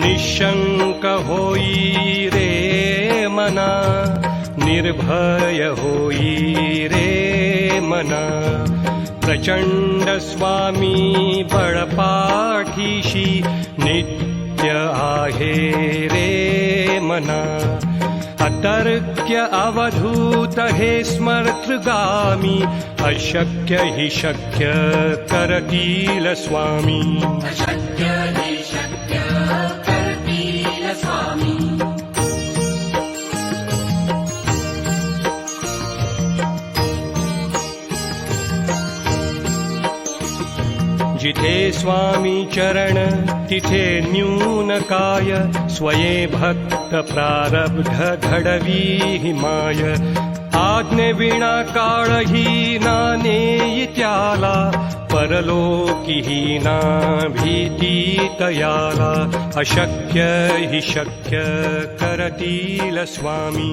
निशङ्क होई रे मना निर्भय होई रे मना। प्रचण्ड स्वामी बळपाठीशी नित्य आहे रे मना। अतर्क्य अवधूत हे स्मर्तृगामी अशक्य हि शक्य करतील स्वामी। अशक्य हि शक्य जिथे स्वामी चरण तिथे न्यून काय स्वये भक्त प्रारब्ध घडवी हिमाय आज्ञे विणा काळही नानेई त्याला परलोकी ना भीती तयाला अशक्य हि शक्य करतील स्वामी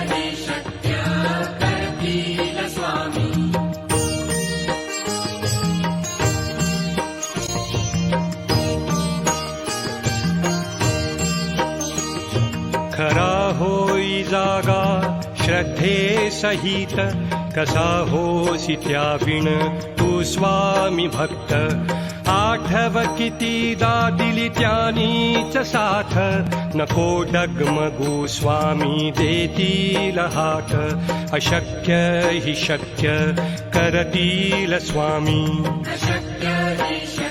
जागा श्रद्धे सहित कसा होसी त्याविण तू स्वामी भक्त। आठव कितीदा दिली त्यानीच साथ नको डगमगू स्वामी देतील हात अशक्य हि शक्य करतील स्वामी अशक्य हि शक्य